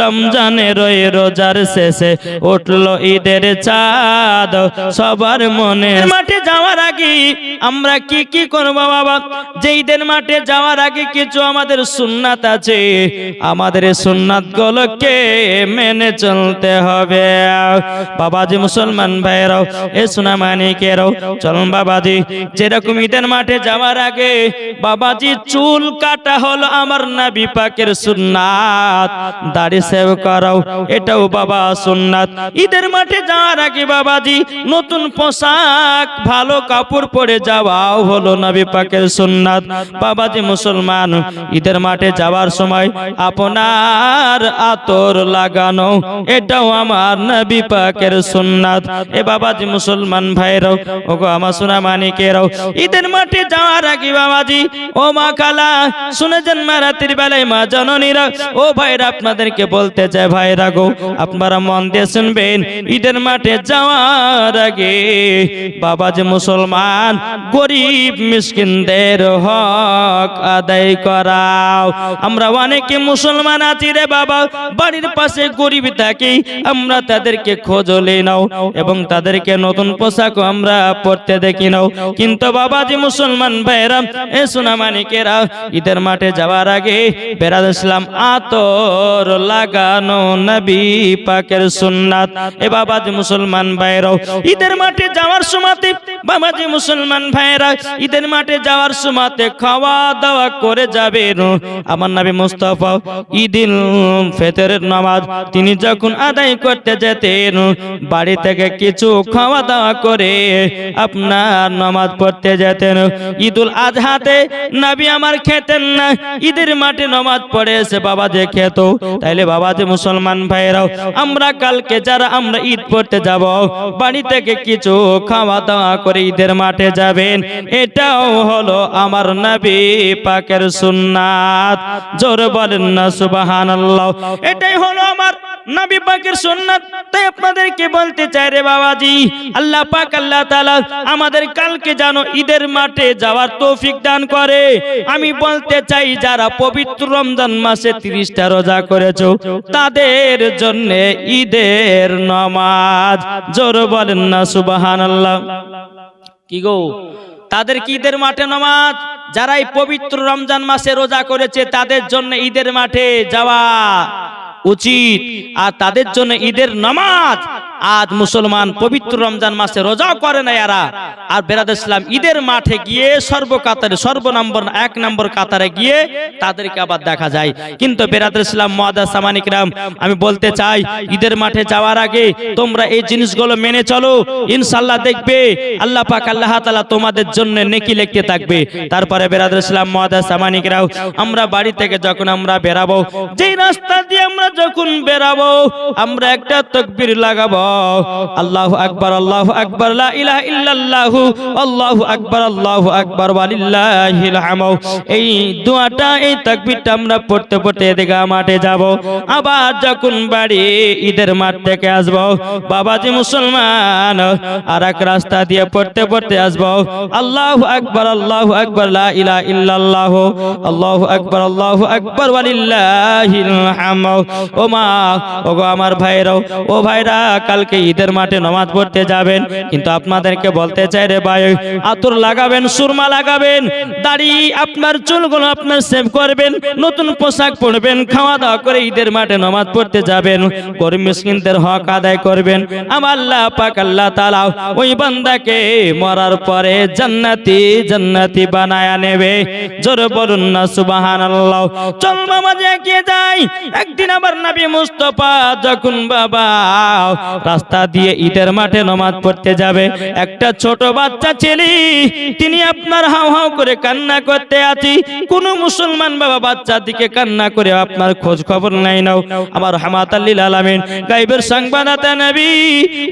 রমজানের ওই রোজার শেষে উঠল ঈদের চাঁদ। সবার মনে মাঠে যাওয়ার আগে আমরা কি কি করব বাবা? যে ঈদের মাঠে যাওয়ার আগে কিছু আমাদের সুন্নাত আছে। আমাদের সুন্নাত গুলোকে মেনে চলতে হবে? বাবাজি মুসলমান ভাইরাও এ সোনা মানিকেরাও, চলুন বাবাজি, যেরকম ঈদের মাঠে যাওয়ার আগে বাবাজি চুল কাটা হলো আমার নাবি পাকের সুন্নাত। দাড়ি সেভ করাও, এটাও বাবা সুন্নাত। ঈদের মাঠে যাওয়ার আগে বাবাজি, নতুন পোশাক, ভালো কাপড় পরে যাওয়াও হলো নবী পাকের সুন্নাত। বাবাজি মুসলমান, ঈদের মাঠে যাওয়ার সময় আপনার আতর লাগানো, এটাও আমার নবী পাকের সুন্নাত। এ বাবাজি মুসলমান ভাইরাও, ওগো আমার সোনা মানিকেরাও, ঈদের মাঠে যাওয়ার আগে বাবাজি, ও মা কালা, শুনেছেন মা রাত্রির বেলায় মা জননীরা, ও ভাইরা আপনাদেরকে বলতে চাই ভাইরা গো আপনারা মন দিয়ে শুনবেন, ঈদের মাঠে যাওয়ার আগে বাবা যে মুসলমান, গরিব মিসকিনদের হক আদায় করাও। আমরা অনেকে মুসলমান আছি রে বাবা, বাড়ির পাশে গরিব থাকি, আমরা তাদেরকে খোঁজলে নাও এবং তাদেরকে নতুন পোশাক আমরা পরতে দেখি নাও। কিন্তু বাবাজি মুসলমান ভাইরা এ সোনা মানিকেরা, ঈদের মাঠে যাওয়ার আগে বেড়াদ ইসলাম আতর লাগানো নবী পাকের সুন্নাত। এ বাবাজি মুসলমান ভাইরাও ঈদের মাঠে যাওয়ার সময়তে, বাবাজি মুসলমান ভাইরা ঈদের মাঠে যাওয়ার সময়তে খাওয়া দাওয়া করে যাবেন আমার নবী মুস্তাফা, ঈদিল ফেতরের নামাজ তিনি যখন আদায় করতে যেতেন, বাড়ি থেকে কিছু খাওয়া দাওয়া করে আপনার নামাজ পড়তে যেতেন। ঈদুল আজহাতে নবী আমার খেতেন না, ঈদের মাঠে নামাজ পড়ে এসে বাবা যে খেত। তাইলে বাবা, যে মুসলমান ভাইরাও আমরা কালকে যারা আমরা ঈদ পড়তে যাব, বাড়ি থেকে কিছু খাওয়া দাওয়া করে ঈদের মাঠে যাবেন। এটাও হলো আমার নবী পাকের সুন্নাত। জোর বলেন না, সুবহানাল্লাহ। এটাই হলো আমার নবী পাকের সুন্নাত। তাই আপনাদেরকে বলতে চাই রে বাবাজি, আল্লাহ পাক, আল্লাহ তাআলা আমাদের কালকে জানো ঈদের মাঠে যাওয়ার তৌফিক দান করে। আমি বলতে চাই, যারা পবিত্র রমজান মাসে তিরিশটা রোজা করেছ তাদের জন্য ঈদের নমাজ। জোর বলেন না, সুবহানাল্লাহ। কি গো? তাদের কি ঈদের মাঠে নমাজ? যারা এই পবিত্র রমজান মাসে রোজা করেছে, তাদের জন্য ঈদের মাঠে যাওয়া উচিত। আর তাদের জন্য ঈদের নামাজ আজ মুসলমান পবিত্র রমজান মাসে রোজাও করে না এরা। আর বেরাদ ইসলাম ঈদের মাঠে গিয়ে সর্বকাতারে সর্ব নম্বর এক নম্বর কাতারে গিয়ে তাদেরকে আবার দেখা যায়। কিন্তু বেরাদ ইসলাম মহাদা সামানিকরাম আমি বলতে চাই, ঈদের মাঠে যাওয়ার আগে তোমরা এই জিনিসগুলো মেনে চলো। ইনশাল্লাহ দেখবে, আল্লাহ পাক আল্লাহ তালা তোমাদের জন্য নেকি লিখতে থাকবে। তারপরে বেরাদ ইসলাম মহাদা সামানিকরাও আমরা বাড়ি থেকে যখন আমরা বেরাবো, যেই রাস্তা দিয়ে আমরা যখন বেরাবো, আমরা একটা তকবির লাগাবো। আল্লাহু আকবার আল্লাহু আকবার, লা ইলাহা ইল্লাল্লাহু, আল্লাহু আকবার আল্লাহু আকবার, ওয়ালিল্লাহিল হামদ। এই দোয়াটা, এই তাকবীরটা আমরা পড়তে পড়তে এদিকে মাঠে যাব। আবার যখন বাড়ি, ঈদের মাঠ থেকে আসব, বাবাজি মুসলমান আর এক রাস্তা দিয়ে পড়তে পড়তে আসব। আল্লাহু আকবার আল্লাহু আকবার, লা ইলাহা ইল্লাল্লাহু, আল্লাহু আকবার আল্লাহু আকবার, ওয়ালিল্লাহিল হামদ। ও মা ওগো আমার ভাইরাও ও ভাইরা কালকে ঈদের মাঠে নামাজ পড়তে যাবেন। কিন্তু আপনাদেরকে বলতে চাই রে ভাই, আতর লাগাবেন, সুরমা লাগাবেন, দাড়ি আপনার চুলগুলো আপনার সেভ করবেন, নতুন পোশাক পরবেন, খাওয়া দাওয়া করে ঈদের মাঠে নামাজ পড়তে যাবেন, গরিব মিসকিনদের হক আদায় করবেন। আমার আল্লাহ পাক, আল্লাহ তাআলা ওই বান্দাকে মরার পরে জান্নাতি জান্নাতি বানায়া নেবে। জোরে বলুন না, সুবহানাল্লাহ। চল বাবা যাই, একদিন আবার নবী মুস্তাফা, যখন বাবা রাস্তা দিয়ে ঈদের মাঠে নামাজ পড়তে যাবে। একটা ছোট বাচ্চা ছেলে, তিনি আপনার হাও হাও করে কান্না করতে আছি। কোন মুসলমান বাবা বাচ্চার দিকে কান্না করে আপনার খোঁজ খবর নাই নাও। আমার হামাত আল্লিল আলামিন, গাইবের সংবাদাতা নবী,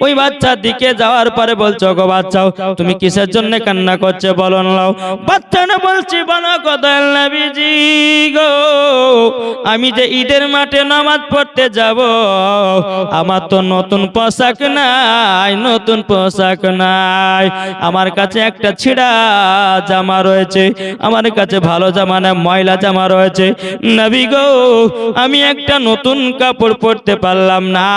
ওই বাচ্চার দিকে যাওয়ার পরে বলছো গো বাচ্চাও, তুমি কিসের জন্য কান্না করছে বলো নাও? বাচ্চা না বলছি, বলো কথা নবীজি গো, আমি যে ঈদের মাঠে নামাজ পড়তে যাব, আমার তো নতুন পোশাক নাই, নতুন পোশাক নাই। আমার কাছে একটা ছিঁড়া জামা রয়েছে, আমার কাছে ভালো জামা না, ময়লা জামা রয়েছে। নবী গো, আমি একটা নতুন কাপড় পরতে পারলাম না।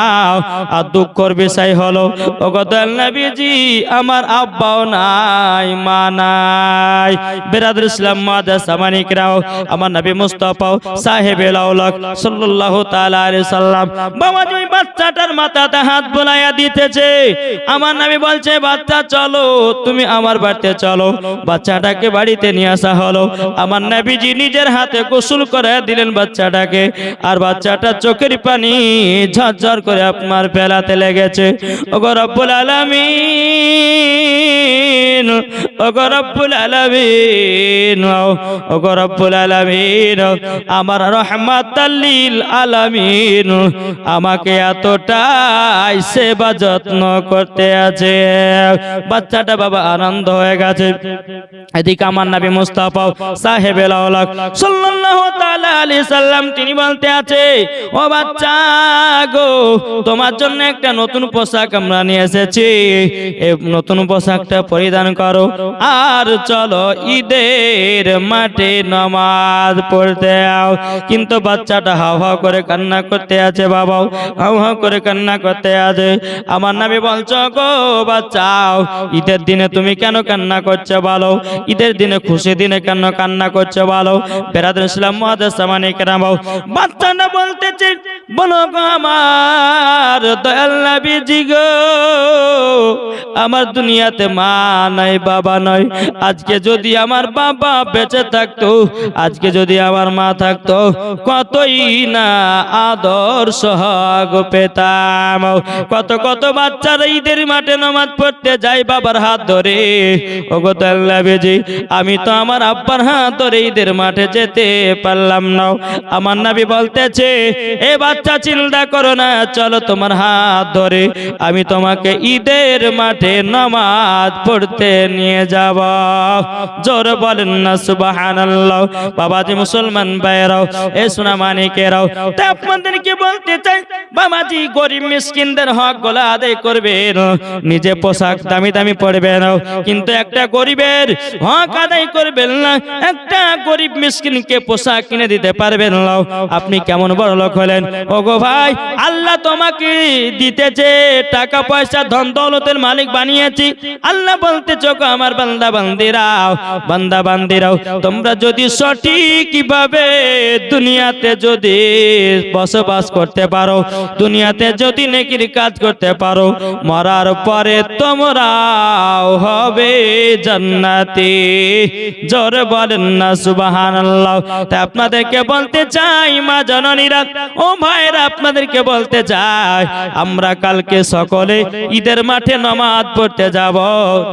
আর দুঃখর বিষয় হলো ওগদাল নবীজি, আমার আব্বাও নাই, মা নাই। বেরাদুল ইসলাম মাদাস আমানিকরাও আমার নবী মুস্তাফা সাহেব লাউলাক সাল্লাল্লাহু তাআলা আলাইহি সাল্লাম। বাবা ওই বাচ্চাটার মাথাতে হাত বোলাইয়া দিতেছে। আমার নবী বলছে, বাচ্চা, চলো, তুমি আমার বাড়িতে চলো। বাচ্চাটাকে বাড়িতে নিয়ে আসা হলো। আমার নবীজি নিজের হাতে গোসল করে দিলেন বাচ্চাটাকে। আর বাচ্চাটা চোখের পানি ঝরঝর করে আপনার ফেলাতে লেগেছে। ওগো রব্বুল আলামিন, ওগো রব্বুল আলামিন, ওগো রব্বুল আলামিন, আমার রহমাতাল্লিল আলামিন, আমাকে এতটাই সেবা যত্ন করতে আছে। বাচ্চাটা বাবা আনন্দ হয়ে গেছে। এদিকে আমার নবী মুস্তাফা সাহেব তিনি বলতে আছে, ও বাচ্চা গো, তোমার জন্য একটা নতুন পোশাক আমরা নিয়ে এসেছি। নতুন পোশাকটা পরিধান করো। আর চলো ঈদের মাঠে নামাজ পড়তে আও। কিন্তু বাচ্চাটা হাও হাও করে কান্না করতে আছে বাবা হাও হাও করে কান্না করতে আছে আমার নামে বলছো, গো বাচ্চাও, ঈদের দিনে তুমি কেন কান্না করছ বলো? ঈদের দিনে খুশি দিনে কেন কান্না করছ বলো? বেরাদুল ইসলাম মহাদেশ সামানি কেরামাও। বাচ্চাটা বলতেছে, বলো গো আমার দয়াল নবীজি গো, আমার দুনিয়াতে মা নাই, বাবা নয় আজকে যদি আমার বাবা বেঁচে থাকতো, আজকে যদি আমার মা থাকতো, কতই না আদর্শ পেতাম। কত কত বাচ্চারা ঈদের মাঠে নামাজ পড়তে যায় বাবার হাত ধরে। ওগো তাল্লা বেজি, আমি তো আমার আব্বার হাত ধরে ঈদের মাঠে যেতে পারলাম না। আমার নাবি বলতেছে, এ বাচ্চা, চিন্তা করো না, চলো তোমার হাত ধরে। আমি তোমাকে ঈদের মাঠে নামাজ পড়তে নিয়ে যাব। জোর বলেন না, সুবহানাল্লাহ। বাবাজি মুসলমান ভাইরাও এ সোনা মানিকেরাও, তা আপনাদেরকে বলতে চাই, বাবাজি গরিব মিসকিনদের হক গোলা আদায় করবেন, নিজে পোশাক দামি দামি পড়বেন কিন্তু একটা গরিবের হক আদায় করবেন না, একটা গরিব মিসকিনকে পোশাক কিনে দিতে পারবেন না। আপনি কেমন বড় লোক হলেন? ওগো ভাই, আল্লাহ তোমাকে দিতেছে, টাকা পয়সা, ধন দৌলতের মালিক বানিয়েছি। আল্লাহ বলতে চোখ আমার বান্দা বান্দিরাও বান্দা বান্দিরাও, তোমরা যদি সঠিক ভাবে দুনিয়াতে যদি বসবাস করতে পারো, দুনিয়াতে যদি নেকির কাজ করতে পারো, মরার পরে তোমরাও হবে জান্নাতি। জোরে বলেন না, সুবহানাল্লাহ। তা আপনাদেরকে বলতে চাই, মা জননীরা, ও ভাইরা আপনাদেরকে বলতে চাই, আমরা কালকে সকলে ঈদের মাঠে নামাজ পড়তে যাব,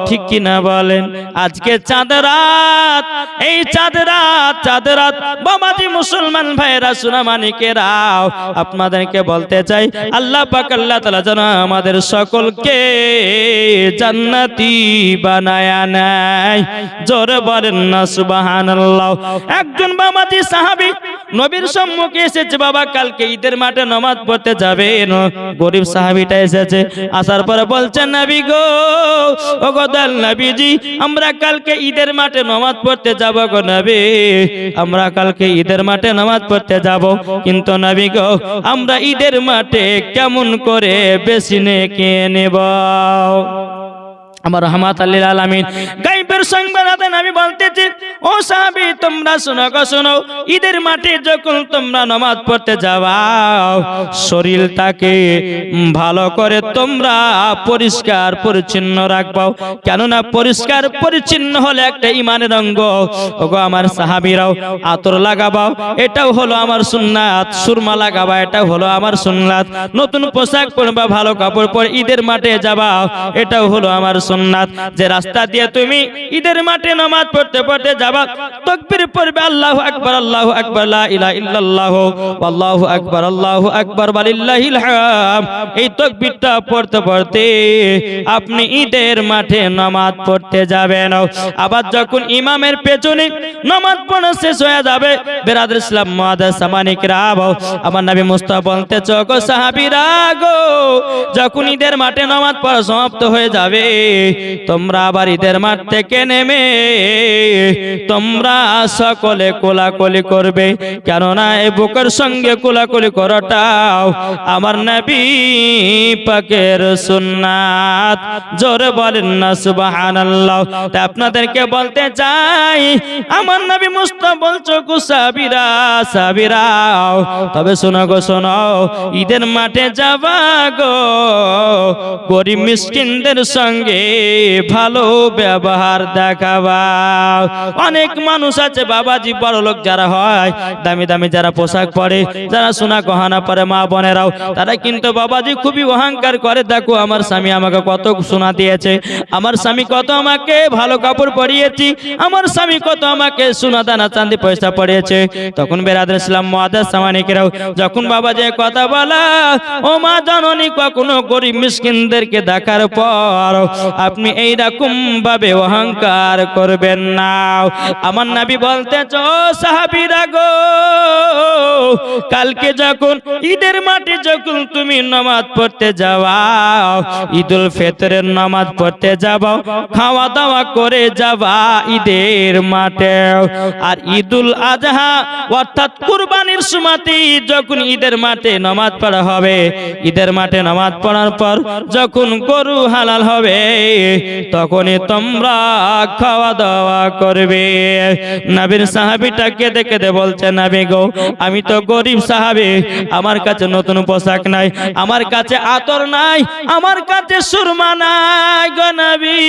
ঠিক কি না বলেন? আজকে চাঁদ রাত, এই চাঁদ রাত চাঁদ রাত বাবাজি মুসলমান ভাইরা সোনা মানিকেরাও আপনাদেরকে বলতে চাই, আল্লাহ পাক আল্লাহ তাআলা যেন আমাদের সকলকে জান্নাতি বানায়া নেয়। জোরে বলেন না, সুবহানাল্লাহ। একজন বাবাজি সাহাবী নবীর সম্মুখে এসেছে, বাবা, কালকে ঈদের মাঠে নামাজ পড়তে যাবেন। গরিব সাহাবীটা এসেছে, আসার পরে বলছেন নবী গো ও গদাল নবীজি, আমরা কালকে ঈদের মাঠে নামাজ পড়তে যাব গো নবী। আমরা কালকে ঈদের মাঠে নামাজ পড়তে যাব। কিন্তু নবী গো, আমরা ঈদের মাঠে কেমন করে বেশি নেকে নেব। আমার রহমাত আল্লিল আলামিন। গাইবের সংবাদ আমি বলতেছি, ও সাহাবী, তোমরা শোনো গো, শোনো। ঈদের মাঠে যখন তোমরা নামাজ পড়তে যাও শরীরটাকে ভালো করে তোমরা পরিষ্কার পরিচ্ছন্ন রাখবাও কেননা পরিষ্কার পরিচ্ছন্ন হলে একটা ইমানের অঙ্গ। ওগো আমার সাহাবীরাও আতর লাগাবাও এটাও হলো আমার সুন্নাত। সুরমা লাগাবা, এটাও হলো আমার সুন্নাত। নতুন পোশাক পরবা, ভালো কাপড় পরে ঈদের মাঠে যাবা, এটাও হলো আমার সুন্নাত। যে রাস্তা দিয়ে তুমি ঈদের মাঠে নামাজ পড়তে পড়তে যাবা, তকবীর পড়বে আল্লাহু আকবার আল্লাহু আকবার ইল্লাল্লাহ, আল্লাহু আকবার আল্লাহু আকবার হাম এই তকবীরটা পড়তে পড়তে আপনি ঈদের মাঠে নামাজ পড়তে যাবেন। আবার যখন ইমামের পেছনে নামাজ পড়া শেষ হয়ে যাবে বেরাদ ইসলাম মুআদ্দাস সামানিক রাব আমার নবী মুস্তাফা বলতে চোখ সাহাবীরা গো, যখন ঈদের মাঠে নামাজ পড়া সমাপ্ত হয়ে যাবে, তোমরা আবার ঈদের মাঠ থেকে নেমে তোমরা সকলে কোলাকলি করবে। কেননা এই বুকের সঙ্গে কোলাকুলি করাটাও আমার নবী পাকের সুন্নাত। জোরে বলেন না, সুবহানাল্লাহ। তাই আপনাদেরকে বলতে চাই, আমার নবী মুস্তাফা বলছো গো সাবিরা সাবিরা তবে শোনো গো, শোনো, ঈদের মাঠে যাবা গো। গরিব মিসকিনদের সঙ্গে ভালো ব্যবহার দেখাবা অনেক মানুষ আছে বাবাজি, বড় লোক যারা হয়, দামি দামি যারা পোশাক পরে, যারা সোনা গহনা পরে, মা বোনেরাও, তারা কিন্তু বাবাজি খুবই অহংকার করে, দেখো, আমার স্বামী আমাকে কত সোনা দিয়েছে, আমার স্বামী কত আমাকে ভালো কাপড় পরিয়েছি, আমার স্বামী কত আমাকে সোনা দানা পয়সা পড়িয়েছে তখন বেরাদ ইসলাম সামানিকেরাও যখন বাবা যে কথা বলা, ও মা জননী, কখনো গরিব মিসকিনদেরকে দেখার পর, আপনি এই রকম ভাবে অহংকার করবেন না। আমার নাবি বলতে চো সাহাবিরা গো, কালকে যখন ঈদের মাঠে যখন তুমি নামাজ পড়তে যাওয়া ঈদুল ফিতরের নামাজ পড়তে যাবা খাওয়া দাওয়া করে যাবা ঈদের মাঠে। আর ঈদুল আজহা, অর্থাৎ কুরবানির সুমাতি যখন ঈদের মাঠে নামাজ পড়া হবে, ঈদের মাঠে নামাজ পড়ার পর যখন গরু হালাল হবে, তখনই তোমরা খাওয়া দাওয়া করবে। নাবির সাহাবিটা দেখে দে বলছে, নাবি গো, আমি তো গরিব সাহাবি, আমার কাছে নতুন পোশাক নাই, আমার কাছে আতর নাই, আমার কাছে সুরমা নাই গো নবী।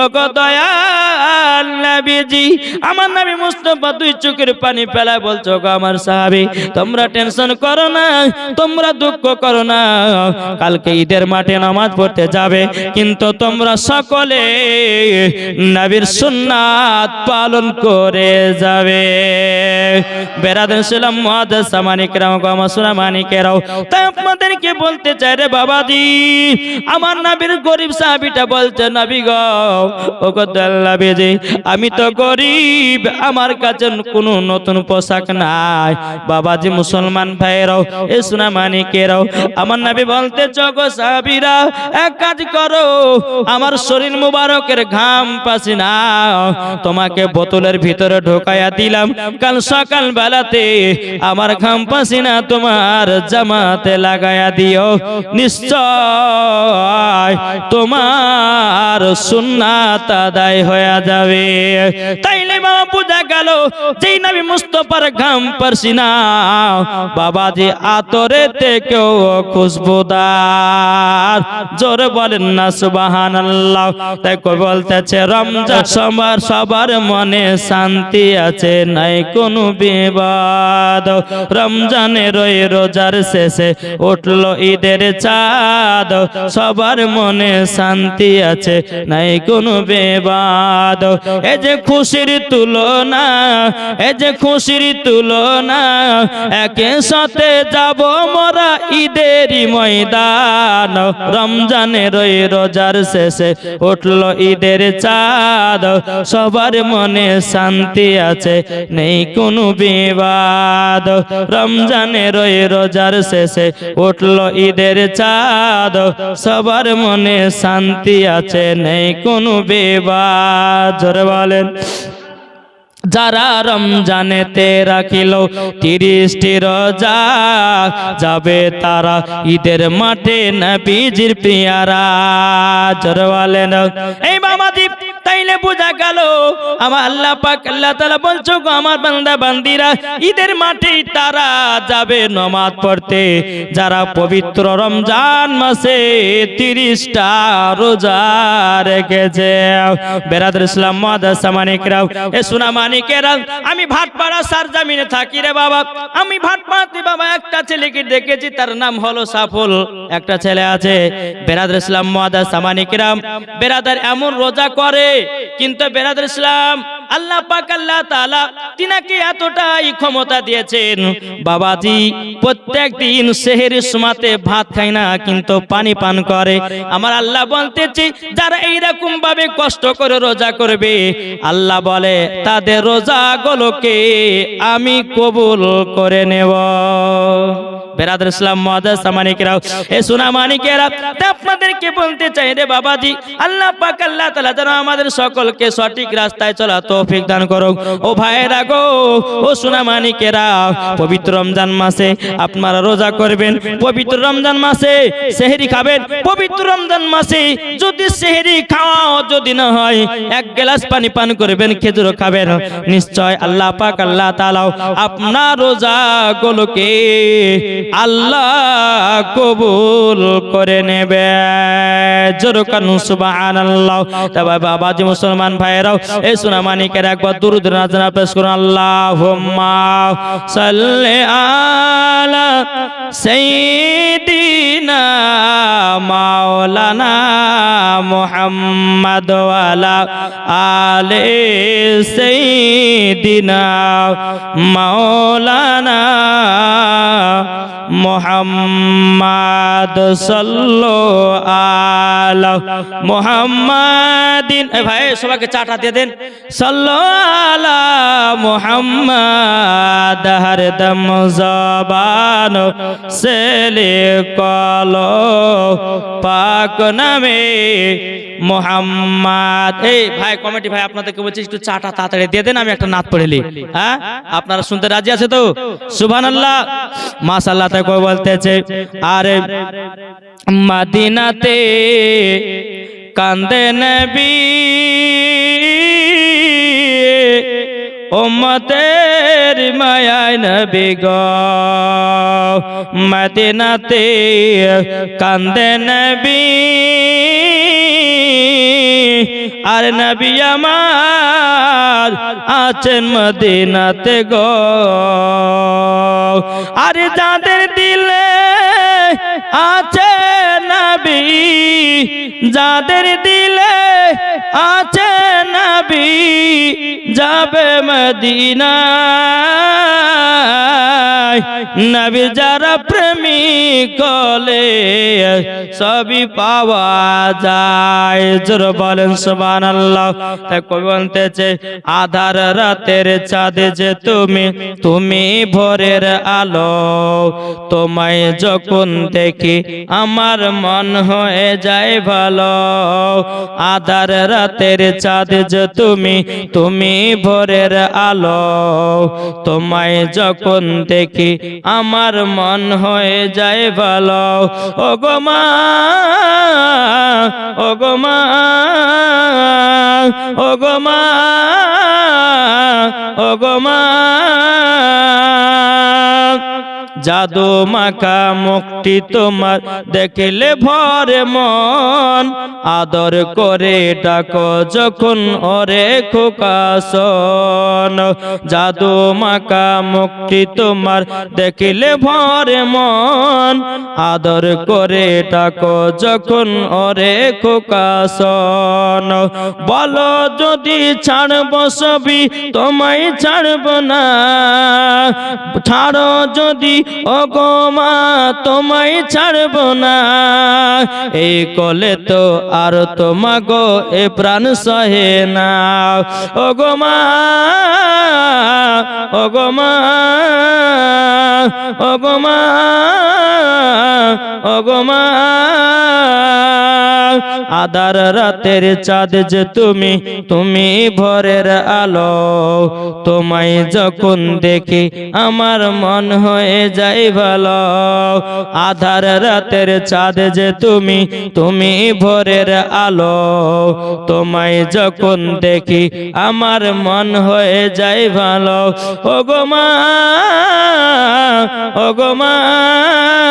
ও গো দয়াল আমার নবী মুস্তফা দুই চোখের পানি ফেলায় বলছো আমার সাহাবি, তোমরা টেনশন করো না, তোমরা দুঃখ করো না। কালকে ঈদের মাঠে নামাজ পড়তে যাবে, কিন্তু তোমরা সকলে নবীর সুন্নাত পালন করে যাবে। আমার নবীর গরিব সাহাবিটা বলছে, নবী গো ও গদ্দাল্লাবিজি আমি তো গরিব আমার কাছে কোনো নতুন পোশাক নাই। বাবাজি মুসলমান ভাইয়েরাও এ সোনা মানিকেরাও আমার নবী বলতে চগো সাহাবিরা এক কাজ করো আমার শরীর মুবারকের ঘাম পাসি না। তোমাকে বোতলের ভিতরে ঢোকায়া দিলাম। কাল সকাল বেলাতে আমার ঘাম পাসি না তোমার জামাতে লাগায়া দিও। নিশ্চয় তোমার সুন্নাত আদায় হয়ে যাবে। তাইলে বাবা বুঝা গেল, যেই নবী মুস্তফার ঘাম পারছি না। বাবাজি আতরে থেকেও খুশবুদার। জোরে বলেন না সুবাহান আল্লাহ তাই কই বলতেছে, রমজান সবার সবার মনে শান্তি আছে, নাই কোনো বিবাদ। রমজানের ওই রোজার শেষে উঠল ঈদের চাঁদ। সবার মনে শান্তি আছে, নাই কোনো বিবাদ। এ যে খুশির তুলনা, এ যে খুশির তুলনা, একে সাথে যাব মোরা ঈদেরই ময়দান। রমজানের ওই রোজার শেষে উঠল ঈদের চাঁদ। সবার মনে শান্তি আছে, নেই কোনো বিবাদ। রমজানের ওই রোজার শেষে উঠল ঈদের চাঁদ। সবার মনে শান্তি আছে, নেই কোনো বিবাদ। বলেন, যারা রমজানেতে রাখিল তিরিশটি রোজা যাবে তারা ঈদের মাঠে নবীজির প্রিয়ারা বলেন, এই মামাদি তাইলে বোঝা গেল, আমার আল্লাহ পাক আল্লাহ তাআলা বলছো, গো আমার বান্দা, বান্দিরা, ঈদের মাঠে তারা যাবে নমাজ পড়তে। যারা পবিত্র রমজান মাসে তিরিশটা রোজা রেখেছে। বেরাদুল ইসলাম মাদাসা মানিকরাও, এ সোনা মানিকেরা, আমি ভাটপাড়া সার জামিনে থাকি রে বাবা। আমি ভাটপাড়াতে বাবা একটা ছেলেকে দেখেছি, তার নাম হলো সাফল। একটা ছেলে আছে বেরাদুল ইসলাম মাদাসা মানিকরাম বেরাদার এমন রোজা করে কিন্তু বেরাদুল ইসলাম, আল্লাহ পাক, আল্লাহ তাআলা তিনাকে এতটাই ক্ষমতা দিয়েছেন। বাবাজি, প্রত্যেক দিন সেহেরির সমাতে ভাত খায় না, কিন্তু পানি পান করে। আমার আল্লাহ বলতেছে, যারা এইরকম ভাবে কষ্ট করে রোজা করবে, আল্লাহ বলে, তাদের রোজাগুলোকে আমি কবুল করে নেব। বেরাদুল ইসলাম, মহাদাস, মানিকেরাও, এ সোনা মানিকেরা আপনাদেরকে বলতে চাই রে বাবাজি, আল্লাহ পাক, আল্লাহ তাআলা যেন আমাদের সকলকে সঠিক রাস্তায় চলা তৌফিক দান করুক। ও ভাইরা গো, ও সোনা মানিকেরা পবিত্র রমজান মাসে আপনারা রোজা করবেন, পবিত্র রমজান মাসে সেহরি খাবেন, পবিত্র রমজান মাসে যদি সেহরি খাওয়াও যদি না হয়, এক গ্লাস পানি পান করবেন, খেজুর খাবেন। নিশ্চয় আল্লাহ পাক, আল্লাহ তাআলা আপনার রোজাগুলোকে আল্লাহ কবুল করে নেবে। জোর জোরকানু সুবহানাল্লাহ। তবে বাবাজি মুসলমান ভাইরাও এই সোনা মানিকের একবার দুরুদ নাজনা পেশ করুন। আল্লাহুম্মা সাল্লি আলা সাইয়্যিদিনা মাওলানা মুহাম্মদ ওয়ালা আলে সাইয়্যিদিনা মাওলানা মোহাম্মদ সাল্লো আলা মোহাম্মদিন। ভাই, সবাইকে চাটা দিয়ে দেন। সাল্লো আলা মোহাম্মদ হরদম জবান সেলে কলো। পাক নামে মোহাম্মদ। এই ভাই, কমিটি ভাই, আপনাদেরকে বলছি, একটু চাটা তাড়াতাড়ি দিয়ে দেন, আমি একটা নাত পড়েলি হ্যাঁ? আপনারা শুনতে রাজি আছে তো? সুবহানাল্লাহ। মাশাআল্লাহ কই বলতেছে আরে মাদিনাতে কান্দে নবী। উম্মতের মায়ায় নবী গো। মদিনাতে কান্দে নবী। আর নবী আমার আছেন মদিনাতে গো। আর যাদের দিলে আছে নবী যাদের দিলে আছে নবী যাবে মদিনা নবী যারা প্রেমী কলে, সবই পাওয়া যায়। জোর বলেন সুবান আল্লাহ তাই কবি বলতেছে, আধার রাতের চাঁদে যে তুমি তুমি ভোরের আলো। তোমায় যখন দেখি, আমার মন হয়ে যায় ভালো। আধার রাতের চাঁদ তুমি তুমি ভোরের আলো। তোমায় যখন দেখি আমার মন হয়ে যায় ভালো। ও গো মা ও গো মা ও গো মা ও গো মা। জাদু মাখা মুক্তি তোমার। দেখলে ভরে মন। আদর করে ডাকো যখন ওরে খোকাসন। জাদু মাখা মুক্তি তোমার। দেখলে ভরে মন। আদর করে ডাকো যখন ওরে খোকাসন। বলো যদি ছাড়ব সবই তোমায় ছাড়ব না। ছাড়ো যদি ও গো মা, তোমায় ছাড়ব না। এই কলে তো আর তোমা গো এ প্রাণ সহে না। অগমা অগমা অগমা মা ও আদার রাতের চাঁদ যে তুমি তুমি ভোরের আলো। তোমায় যখন দেখি আমার মন হয়ে যাই ভালো। আধার রাতের চাঁদ যে তুমি তুমি ভোরের আলো। তোমায় যখন দেখি আমার মন হয়ে যাই ভালো। ও গো মা ও গো মা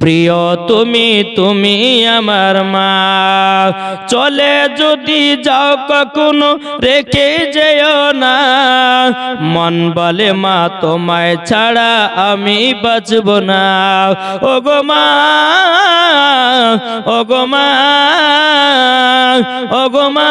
প্রিয়, তুমি তুমি আমার মা। চলে যদি যাও কখনো, রেখে যেও না। মন বলে, মা, তোমায় ছাড়া আমি বাঁচব না। ও গো মা ও গো মা ও গো মা।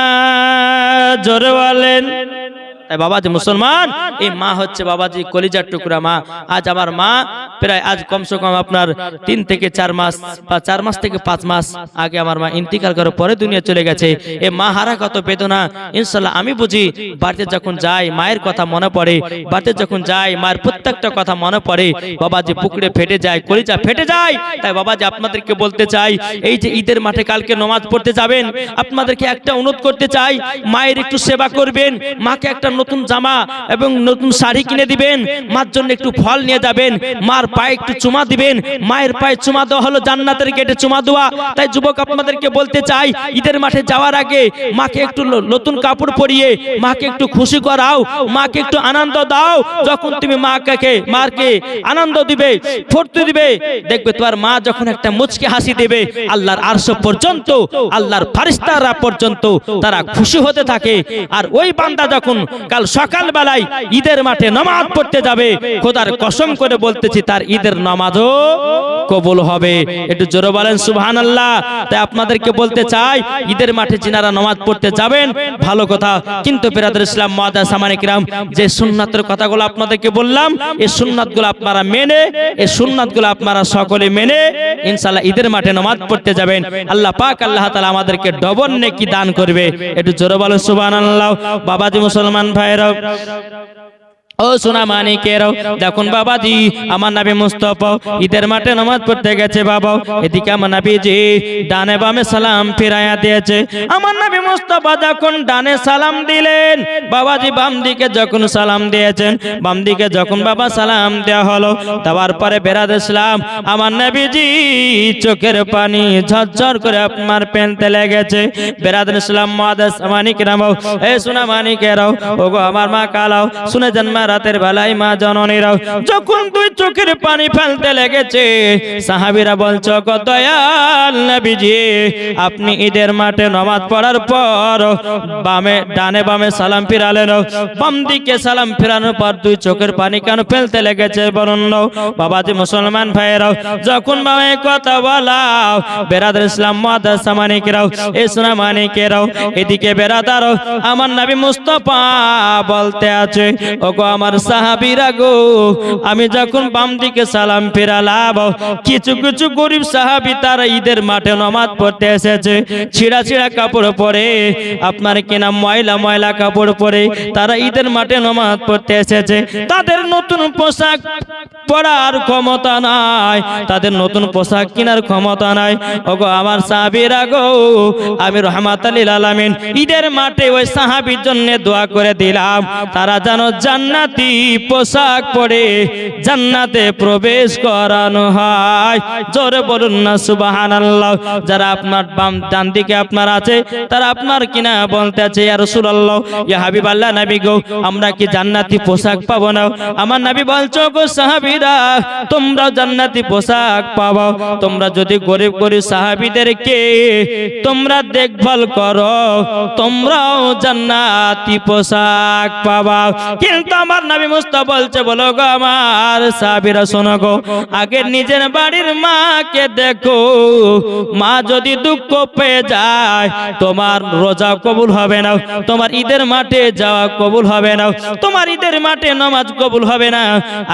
জোরে বলেন। তাই বাবাজি মুসলমান? এই মা হচ্ছে বাবাজি কলিজার টুকরা মা। আজ আমার মা প্রায় আজ কমসে কম আপনার তিন থেকে চার মাস বা চার মাস থেকে পাঁচ মাস আগে আমার মা ইন্তিকাল করার পরে দুনিয়া চলে গেছে। এ মা হারা কত বেদনা। ইনশাল্লাহ আমি বুঝি বাড়িতে যখন যাই মায়ের কথা মনে পড়ে, বাড়িতে যখন যাই মায়ের প্রত্যেকটা কথা মনে পড়ে, বাবাজি পুকুরে ফেটে যায়, কলিজা ফেটে যায়। তাই বাবাজি আপনাদেরকে বলতে চাই, এই যে ঈদের মাঠে কালকে নমাজ পড়তে যাবেন, আপনাদেরকে একটা অনুরোধ করতে চাই, মায়ের একটু সেবা করবেন, মাকে একটা নতুন জামা এবং নতুন শাড়ি কিনে দিবেন। মার জন্য একটু ফল নিয়ে যাবেন। মার পায়ে একটু চুমা দিবেন। মায়ের পায়ে চুমা দেওয়া হলো জান্নাতের গেটে চুমা দেওয়া। তাই যুবক আপনাদেরকে বলতে চাই, ঈদের মাঠে যাওয়ার আগে মাকে একটু নতুন কাপড় পরিয়ে মাকে একটু খুশি করাও, মাকে একটু আনন্দ দাও। যখন তুমি মাকে মাকে আনন্দ দিবে, ফুর্তি দিবে, দেখবে তোমার মা যখন একটা মুচকে হাসি দেবে, আল্লাহর আরশ পর্যন্ত, আল্লাহর ফারিস্তারা পর্যন্ত তারা খুশি হতে থাকে। আর ওই বান্দা যখন কাল সকাল বেলায় ঈদের মাঠে নামাজ পড়তে যাবে। খোদার কসম করে বলতেছি, তার ঈদের নামাজও কবুল হবে। একটু জোরে বলেন সুবহান আল্লাহ তাই আপনাদেরকে বলতে চাই, ঈদের মাঠে যিনারা নামাজ পড়তে যাবেন, ভালো কথা। কিন্তু পেরাদের ইসলাম মাদা সামানিকরাম যে সুন্নাতের কথাগুলো আপনাদেরকে বললাম এই সুন্নাতগুলো আপনারা মেনে এই সুন্নাতগুলো আপনারা সকলে মেনে, ইনশাআল্লাহ ঈদের মাঠে নামাজ পড়তে যাবেন। আল্লাহ পাক, আল্লাহ তাআলা আমাদেরকে ডবল নেকি দান করবে। একটু জোরে বলেন, সুবহানাল্লাহ। বাবাজি মুসলমান ভাইরাও। ও সোনা মানিকেরাও, দেখুন বাবাজি, আমার নাবি মুস্তফা, ঈদের মাঠে নামাজ পড়তে গেছে বাবা। এদিকে আমার নাবিজি, ডানে বামে সালাম ফিরাইয়া দিয়েছে। আমার নাবি মুস্তফা যখন ডানে সালাম দিলেন, বাবাজি বাম দিকে যখন সালাম দিয়েছেন, বাম দিকে যখন বাবা সালাম দেওয়া হলো, দেওয়ার পরে বেরাদ ইসলাম আমার নাবিজি চোখের পানি ঝরঝর করে আপনার পেনতে লেগেছে। বেরাদ ইসলাম মাদাস মানিক রামাও এ সোনা মানিকেরাও, ওগো আমার মা কালাও, শুনে জন্মা রাতের বেলায় মা জননীরাও যখন দুই চোখের পানি ফেলতে লেগেছে, সাহাবিরা বলছো দয়াল নবীজি, আপনি ঈদের মাঠে নামাজ পড়ার পর বামে, ডানে বামে সালাম ফিরালেন বাম দিকে সালাম ফিরানোর পর দুই চোখের পানি কেন ফেলতে লেগেছে না। বাবাজি মুসলমান ভাইয়েরাও যখন বামে কথা বলাও, বেরাদার ইসলাম মাদাসা মানিকেরাও ইসলাম মানিকেরাও, এদিকে বেরাদারও, আমার নবী মুস্তফা বলতে আছে, ওগো আমার সাহাবীরা গো, আমি যখন বাম দিকে সালাম ফেরালাম, কিছু কিছু গরিব সাহাবী তারা ঈদের মাঠে নামাজ পড়তে এসেছে। ছিঁড়া ছিঁড়া কাপড় পরে, আপনার কিনা ময়লা ময়লা কাপড় পরে তারা ঈদের মাঠে নামাজ পড়তে এসেছে। তাদের নতুন পোশাক পরার ক্ষমতা নাই, তাদের নতুন পোশাক কেনার ক্ষমতা নাই। ওগো আমার সাহাবীরা গো, আমি রহমাত আলীল আলামিন ঈদের মাঠে ওই সাহাবীর জন্য দোয়া করে দিলাম। তারা যেন জান্নাতি পোশাক পরে জান্নাতে প্রবেশ করানো হয়। জোরে বলুন না, সুবহানাল্লাহ। যারা আপনার বাম ডান দিকে আপনার আছে, তারা আপনার কিনা বলতে আছে, ইয়া রাসূলুল্লাহ, ইয়া হাবিবাল্লাহ নবী গো, আমরা কি জান্নাতি পোশাক পাবো না? আমার নবী বলছো, গো সাহাবিরা তোমরা জান্নাতি পোশাক পাবা। তোমরা যদি গরিব গরিব সাহাবিদেরকে তোমরা দেখভাল করো, তোমরাও জান্নাতি পোশাক পাবা। কিন্তু আমার নবী মুস্তা বলছে, বলো গো আমার সাহাবিরা, শোনো গো, আগে নিজের বাড়ির মাকে দেখো। মা যদি দুঃখ পেয়ে যায়, তোমার রোজা কবুল হবে না। তোমার ঈদের মাঠে যাওয়া কবুল হবে না। তোমার ঈদের মাঠে নামাজ কবুল হবে না।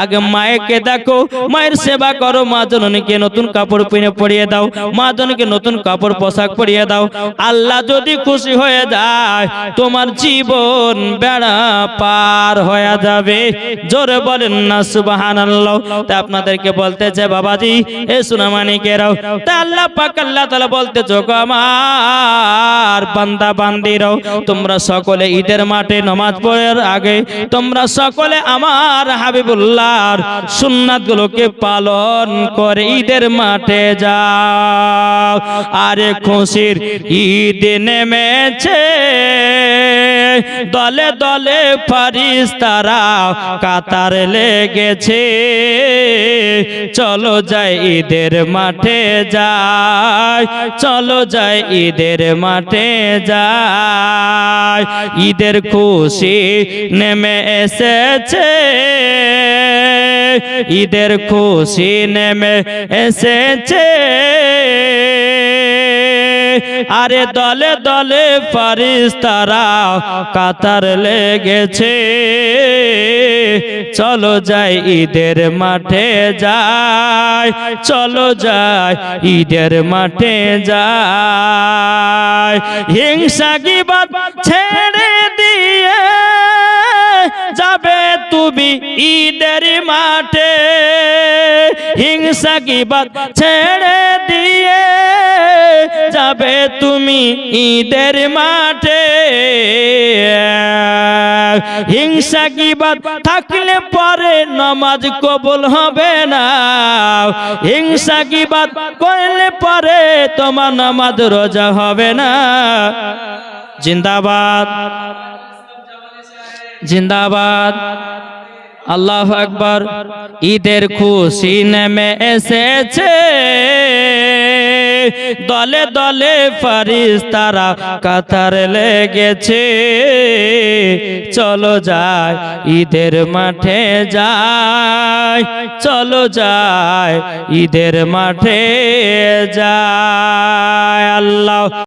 আগে মায়েকে দেখো, মায়ের সেবা করো। মা জননীকে নতুন কাপড় পিনে পরিয়ে দাও। মা জনকে নতুন কাপড়, পোশাক পরিয়ে দাও। আল্লাহ যদি খুশি হয়ে যায়, তোমার জীবন বেড়া পার হয়ে যাবে। জোরে বলেন না সুবাহান আল্লাহ তা আপনাদেরকে বলতেছে, বাবাজি, এ সুনামানিকেরাও তা আল্লাহ পাক, আল্লাহ তাআলা বলতে চোখ আমার বান্দা বান্দিরাও তোমরা সকলে ঈদের মাঠে নামাজ পড়ার আগে, তোমরা সকলে আমার হাবিবুল্লাহর সুন্নাত গুলোকে পালন করে ঈদের মাঠে যাও। আরে খুশির ঈদ নেমেছে। দলে দলে ফারিস তারা কাতার লেগেছে। চলো যাই ঈদের মাঠে যাই, চলো যাই ঈদের মাঠে যাই। ঈদের খুশি নেমে এসেছে। ঈদের খুশি নেমে এসেছে। আরে দলে দলে ফারিস তারা কাতার লেগেছে। চলো যাই ঈদের মাঠে যাই, চলো যাই ঈদের মাঠে যাই। হিংসা কি বাদ ছেড়ে দিয়ে যাবে তুমি ঈদের মাঠে। হিংসা কি বাদ ছেড়ে দিয়ে যাবে তুমি ঈদের মাঠে। হিংসা কি বাদ থাকলে পরে নামাজ কবুল হবে না। হিংসা কি বাদ করলে পরে তোমার নামাজ রোজা হবে না। জিন্দাবাদ। জিন্দাবাদ। আল্লাহ আকবর। ঈদের খুশি নেমে এসেছে। দলে দলে ফারিস তারা কাতার লেগেছে। চলো যায় ঈদের মাঠে যায় চলো যায় ঈদের মাঠে যায় আল্লাহ